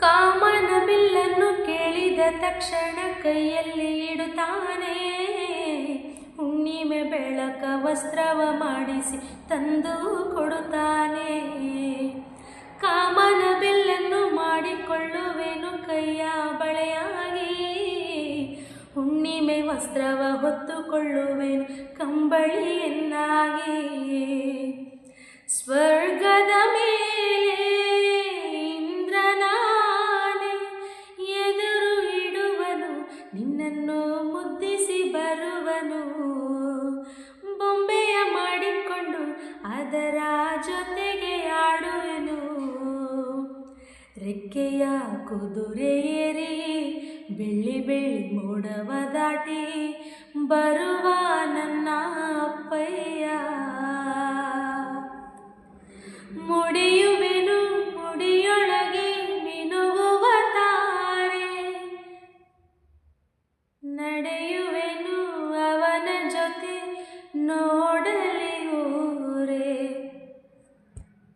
ಕಾಮನ ಬಿಲ್ಲನ್ನು ಕೇಳಿದ ತಕ್ಷಣ ಕೈಯಲ್ಲಿ ಇಡುತ್ತಾನೆ. ಹುಣ್ಣಿಮೆ ಬೆಳಕ ವಸ್ತ್ರವ ಮಾಡಿಸಿ ತಂದು ಕೊಡುತ್ತಾನೆ. ಕಾಮನ ಬಿಲ್ಲನ್ನು ಮಾಡಿಕೊಳ್ಳುವೆನು ಕೈಯ ಬಳೆಯಾಗಿ. ಹುಣ್ಣಿಮೆ ವಸ್ತ್ರವ ಹೊತ್ತುಕೊಳ್ಳುವೆನು ಕಂಬಳಿಯನ್ನಾಗಿ. ಸ್ವರ್ಗದ ನಿನ್ನನ್ನು ಮುದ್ದಿಸಿ ಬರುವನು. ಬೊಂಬೆಯ ಮಾಡಿಕೊಂಡು ಅದರ ಜೊತೆಗೆ ಆಡುವೆನು. ರೆಕ್ಕೆಯ ಕುದುರೆ ಏರಿ, ಬೆಳ್ಳಿ ಬೆಳ್ಳಿ ಮೋಡವ ದಾಟಿ ಬರುವ ನನ್ನ ಅಪ್ಪಯ್ಯ. ನಡೆಯುವೆನು ಅವನ ಜೊತೆ ನೋಡ